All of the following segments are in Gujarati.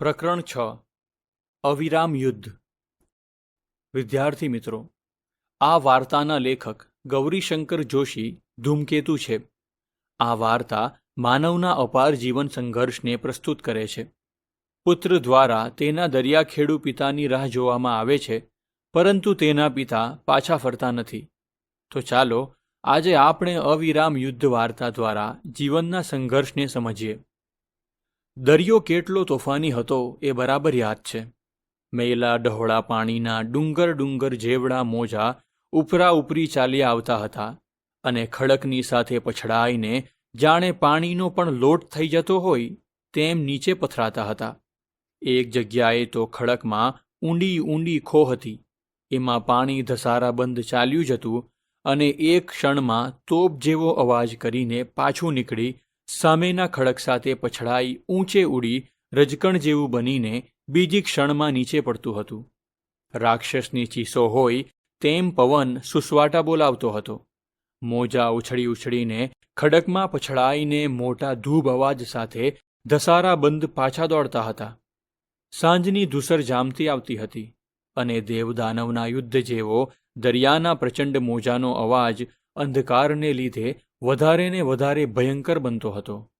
પ્રકરણ છ. અવિરામ યુદ્ધ. વિદ્યાર્થી મિત્રો, આ વાર્તાના લેખક ગૌરીશંકર જોશી ધૂમકેતુ છે. આ વાર્તા માનવના અપાર જીવન સંઘર્ષને પ્રસ્તુત કરે છે. પુત્ર દ્વારા તેના દરિયાખેડુ પિતાની રાહ જોવામાં આવે છે, પરંતુ તેના પિતા પાછા ફરતા નથી. તો ચાલો, આજે આપણે અવિરામ યુદ્ધ વાર્તા દ્વારા જીવનના સંઘર્ષને સમજીએ. દરિયો કેટલો તોફાની હતો એ બરાબર યાદ છે. મેલા ડહોળા પાણીના ડુંગર ડુંગર જેવડા મોજા ઉપરા ઉપરી ચાલ્યા આવતા હતા અને ખડકની સાથે પછડાઈને જાણે પાણીનો પણ લોટ થઈ જતો હોય તેમ નીચે પથરાતા હતા. એક જગ્યાએ તો ખડકમાં ઊંડી ઊંડી ખો હતી. એમાં પાણી ધસારા બંધ ચાલ્યું જતું અને એક ક્ષણમાં તોપ જેવો અવાજ કરીને પાછું નીકળી સામેના ખડક સાથે પછડાઈ ઊંચે ઉડી રજકણ જેવું બનીને બીજી ક્ષણમાં નીચે પડતું હતું. રાક્ષસની ચીસો હોય તેમ પવન સુસવાટા બોલાવતો હતો. મોજા ઉછળી ઉછળીને ખડકમાં પછડાઈને મોટા ધૂબ અવાજ સાથે ધસારા બંધ પાછા દોડતા હતા. સાંજની ધૂસર જામતી આવતી હતી અને દેવદાનવના યુદ્ધ જેવો દરિયાના પ્રચંડ મોજાનો અવાજ અંધકારને લીધે વધારે ને વધારે ભયંકર બનતો હતો.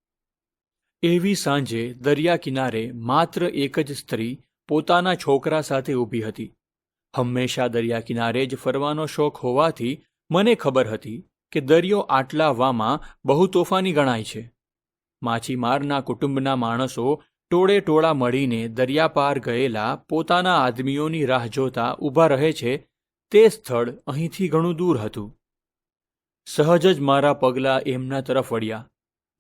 એવી સાંજે દરિયા કિનારે માત્ર એક જ સ્ત્રી પોતાના છોકરા સાથે ઊભી હતી. હંમેશા દરિયા કિનારે જ ફરવાનો શોખ હોવાથી મને ખબર હતી કે દરિયો આટલા વામાં બહુ તોફાની ગણાય છે. માછીમારના કુટુંબના માણસો ટોળે ટોળા મળીને દરિયા પાર ગયેલા પોતાના આદમીઓની રાહ જોતા ઊભા રહે છે તે સ્થળ અહીંથી ઘણું દૂર હતું. સહજ જ મારા પગલાં એમના તરફ વળ્યા.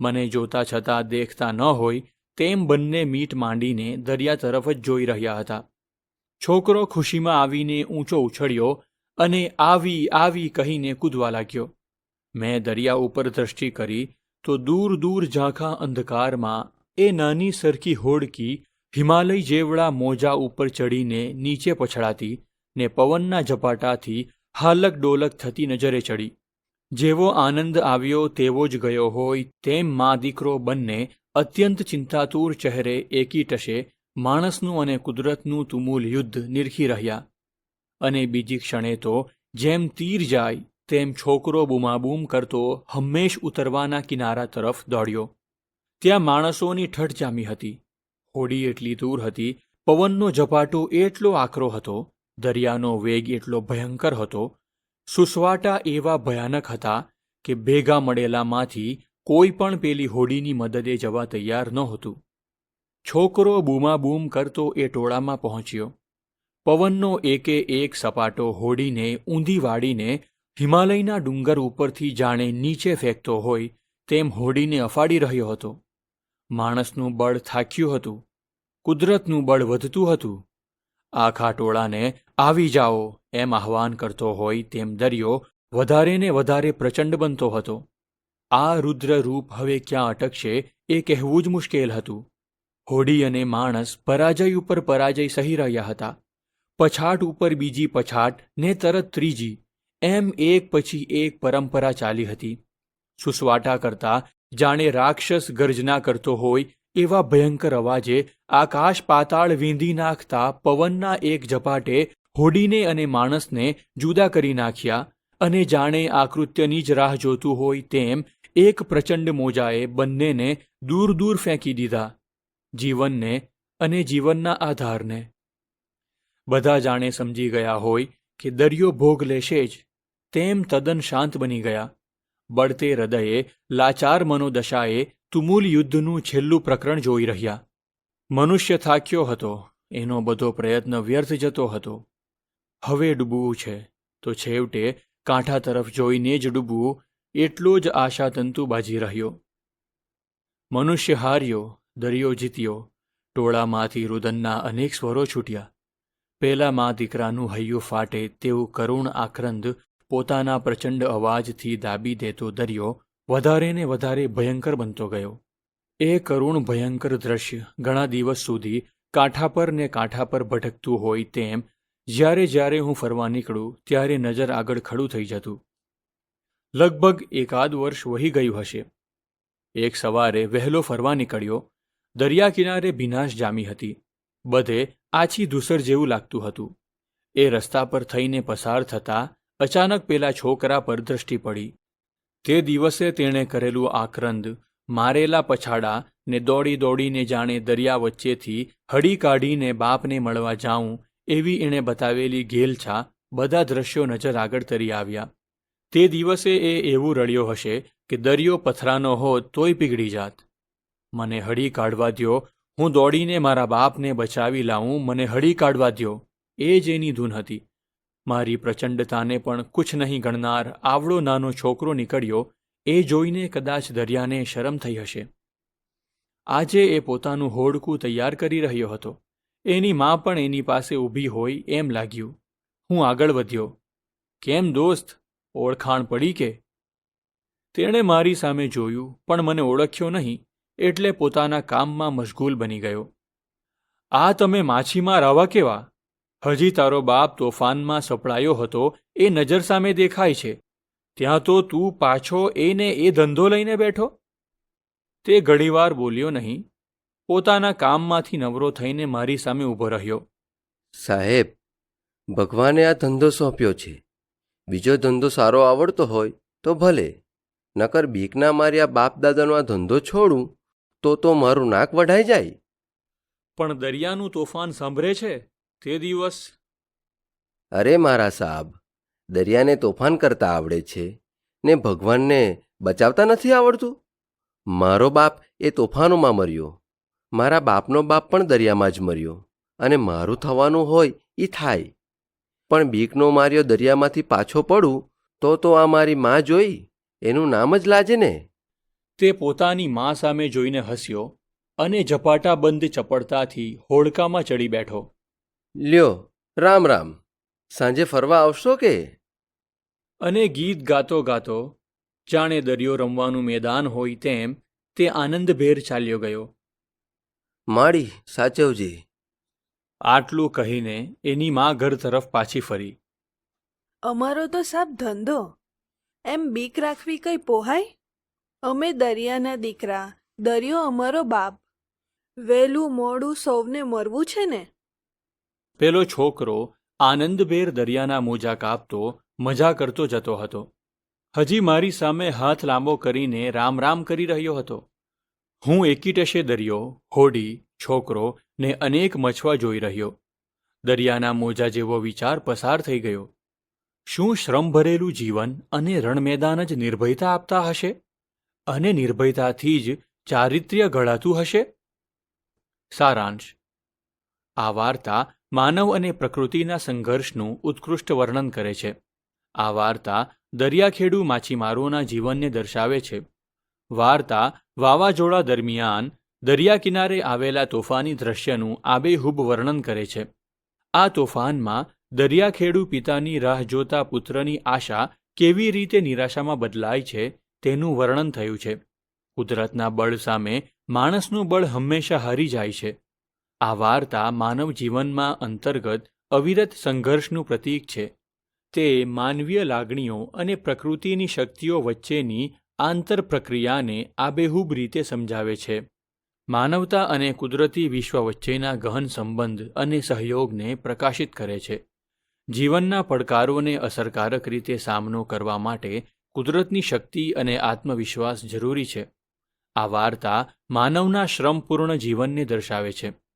મને જોતા છતાં દેખતા ન હોય તેમ બંને મીટ માંડીને દરિયા તરફ જ જોઈ રહ્યા હતા. છોકરો ખુશીમાં આવીને ઊંચો ઉછળ્યો અને આવી આવી કહીને કૂદવા લાગ્યો. મેં દરિયા ઉપર દ્રષ્ટિ કરી તો દૂર દૂર ઝાંખા અંધકારમાં એ નાની સરખી હોડકી હિમાલય જેવડા મોજા ઉપર ચડીને નીચે પછડાતી ને પવનના ઝપાટાથી હાલક ડોલક થતી નજરે ચડી. જેવો આનંદ આવ્યો તેવો જ ગયો હોય તેમ મા દીકરો બંને અત્યંત ચિંતાતુર ચહેરે એકી ટશે, માણસનું અને કુદરતનું તુમુલ યુદ્ધ નિરખી રહ્યા. અને બીજી ક્ષણે તો જેમ તીર જાય, તેમ છોકરો બૂમાબૂમ કરતો હંમેશ ઉતરવાના કિનારા તરફ દોડ્યો. ત્યાં માણસોની ઠઠ જામી હતી. હોડી એટલી દૂર હતી, પવનનો ઝપાટો એટલો આકરો હતો, દરિયાનો વેગ એટલો ભયંકર હતો સુસવાટા એવા ભયાનક હતા કે ભેગા મળેલામાંથી કોઈ પણ પેલી હોડીની મદદે જવા તૈયાર નહોતું છોકરો બૂમાબૂમ કરતો એ ટોળામાં પહોંચ્યો. પવનનો એકે એક સપાટો હોડીને ઊંધી વાળીને હિમાલયના ડુંગર ઉપરથી જાણે નીચે ફેંકતો હોય તેમ હોડીને અફાડી રહ્યો હતો. માણસનું બળ થાક્યું હતું. કુદરતનું બળ વધતું હતું. આખા ટોળાને આવી જાઓ, એમ આહવાન કરતો હોય તેમ દરિયો વધારે ને વધારે પ્રચંડ બનતો હતો. આ રુદ્ર રૂપ હવે ક્યાં અટકશે એ કહેવું જ મુશ્કેલ હતું. હોડી અને માણસ પરાજય ઉપર પરાજય સહી રહ્યા હતા. પછાટ ઉપર બીજી પછાટ ને તરત ત્રીજી, એમ એક પછી એક પરંપરા ચાલી હતી. સુસવાટા કરતા જાણે રાક્ષસ ગર્જના કરતો હોય એવા ભયંકર અવાજે આકાશ પાતાળ વીંધી નાખતા પવનના એક ઝપાટે હોડીને અને માણસને જુદા કરી નાખ્યા અને જાણે આ કૃત્યની જ રાહ જોતું હોય તેમ એક પ્રચંડ મોજાએ બંનેને દૂર દૂર ફેંકી દીધા, જીવનને અને જીવનના આધારને. બધા જાણે સમજી ગયા હોય કે દરિયો ભોગ લેશે જ, તેમ તદ્દન શાંત બની ગયા. બળતે હૃદયે લાચાર મનોદશાએ તુમુલ યુદ્ધનું છેલ્લું પ્રકરણ જોઈ રહ્યા. મનુષ્ય થાક્યો હતો, એનો બધો પ્રયત્ન વ્યર્થ જતો હતો. હવે ડૂબવું છે, તો છેવટે કાંઠા તરફ જોઈને જ ડૂબવું એટલો જ આશાતંતુ બાજી રહ્યો. મનુષ્ય હાર્યો, દરિયો જીત્યો, ટોળામાંથી રુદનના અનેક સ્વરો છૂટ્યા. પેલા મા દીકરાનું હૈયું ફાટે તેવું કરુણ આક્રંદ પોતાના પ્રચંડ અવાજથી દાબી દેતો દરિયો વધારે ને વધારે ભયંકર બનતો ગયો. એ કરુણ ભયંકર દ્રશ્ય ઘણા દિવસ સુધી કાંઠા પર ને કાંઠા પર ભટકતું હોય તેમ જ્યારે જ્યારે હું ફરવા નીકળું ત્યારે નજર આગળ ખડું થઈ જતું. લગભગ એકાદ વર્ષ વહી ગયું હશે. એક સવારે વહેલો ફરવા નીકળ્યો. દરિયા કિનારે ભીનાશ જામી હતી. બધે આછી ધૂસર જેવું લાગતું હતું. એ રસ્તા પર થઈને પસાર થતા અચાનક પેલા છોકરા પર દ્રષ્ટિ પડી. તે દિવસે તેણે કરેલું આક્રંદ, મારેલા પછાડા ને દોડી દોડીને જાણે દરિયા વચ્ચેથી હડી કાઢીને બાપને મળવા જાઉં એવી એણે બતાવેલી ઘેલછા બધા દ્રશ્યો નજર આગળ તરી આવ્યા. તે દિવસે એ એવું રડ્યો હશે કે દરિયો પથરાનો હોત તોય પીગળી જાત. મને હળી કાઢવા દ્યો, હું દોડીને મારા બાપને બચાવી લાવું, મને હળી કાઢવા દ્યો. એ જ એની ધૂન હતી. મારી પ્રચંડતાને પણ કુછ નહીં ગણનાર આવડો નાનો છોકરો નીકળ્યો, એ જોઈને કદાચ દરિયાને શરમ થઈ હશે. આજે એ પોતાનું હોડકું તૈયાર કરી રહ્યો હતો. એની મા પણ એની પાસે ઊભી હોય એમ લાગ્યું. હું આગળ વધ્યો. કેમ દોસ્ત? ઓળખાણ પડી કે? તેણે મારી સામે જોયું, પણ મને ઓળખ્યો નહીં, એટલે પોતાના કામમાં મશગુલ બની ગયો. આ તમે માછીમાર આવા કેવા? હજી તારો બાપ તોફાનમાં સપડાયો હતો એ નજર સામે દેખાય છે. ત્યાં તો તું પાછો એને એ ધંધો લઈને બેઠો? તે ઘડીવાર બોલ્યો નહીં. પોતાના કામમાંથી નવરો થઈને મારી સામે ઊભો રહ્યો. સાહેબ ભગવાને આ ધંધો સોંપ્યો છે. બીજો ધંધો સારો આવડતો હોય તો ભલે. નકર બીકના માર્યા બાપ દાદાનો આ ધંધો છોડું તો તો મારું નાક વઢાઈ જાય. પણ દરિયાનું તોફાન સાંભળે છે? તે દિવસ? અરે મારા સાહબ દરિયાને તોફાન કરતા આવડે છે ને ભગવાનને બચાવતા નથી આવડતું? મારો બાપ એ તોફાનોમાં મર્યો. મારા બાપનો બાપ પણ દરિયામાં જ મર્યો અને મારું થવાનું હોય એ થાય. પણ બીકનો માર્યો દરિયામાંથી પાછો પડું તો તો આ મારી મા જોઈ એનું નામ જ લાજે ને. તે પોતાની મા સામે જોઈને હસ્યો અને ઝપાટાબંધ ચપળતાથી હોડકામાં ચડી બેઠો. લ્યો રામ રામ. સાંજે ફરવા આવશો કે? અને ગીત ગાતો ગાતો જાણે દરિયો રમવાનું મેદાન હોય તેમ તે આનંદભેર ચાલ્યો ગયો. માળી સાચવજી. આટલું કહીને એની મા ઘર તરફ પાછી ફરી. અમારો તો સાબ ધંધો. એમ બીક રાખવી કઈ પોહાય? અમે દરિયાના દીકરા દરિયો અમારો બાપ. વહેલું મોડું સૌને મરવું છે ને? પેલો છોકરો આનંદભેર દરિયાના મોજા કાપતો, મજા કરતો જતો હતો. હજી મારી સામે હાથ લાંબો કરીને રામ રામ કરી રહ્યો હતો. હું એકીટશે દરિયો, હોડી, છોકરો ને અનેક મછવા જોઈ રહ્યો. દરિયાના મોજા જેવો વિચાર પસાર થઈ ગયો. શું શ્રમ ભરેલું જીવન અને રણમેદાન જ નિર્ભયતા આપતા હશે? અને નિર્ભયતાથી જ ચારિત્ર્ય ઘડાતું હશે? સારાંશ. આ વાર્તા માનવ અને પ્રકૃતિના સંઘર્ષનું ઉત્કૃષ્ટ વર્ણન કરે છે. આ વાર્તા દરિયાખેડુ માછીમારોના જીવનને દર્શાવે છે. વાર્તા વાવાઝોડા દરમિયાન દરિયા કિનારે આવેલા તોફાની દ્રશ્યનું આબેહૂબ વર્ણન કરે છે. આ તોફાનમાં દરિયાખેડુ પિતાની રાહ જોતા પુત્રની આશા કેવી રીતે નિરાશામાં બદલાય છે તેનું વર્ણન થયું છે. કુદરતના બળ સામે માણસનું બળ હંમેશા હારી જાય છે. આ વાર્તા માનવ જીવનમાં અંતર્ગત અવિરત સંઘર્ષનું પ્રતીક છે. તે માનવીય લાગણીઓ અને પ્રકૃતિની શક્તિઓ વચ્ચેની આંતર પ્રક્રિયાને આબેહૂબ રીતે સમજાવે છે. માનવતા અને કુદરતી વિશ્વ વચ્ચેના ગહન સંબંધ અને સહયોગને પ્રકાશિત કરે છે. જીવનના પડકારોને અસરકારક રીતે સામનો કરવા માટે કુદરતની શક્તિ અને આત્મવિશ્વાસ જરૂરી છે. આ વાર્તા માનવના શ્રમપૂર્ણ જીવનને દર્શાવે છે.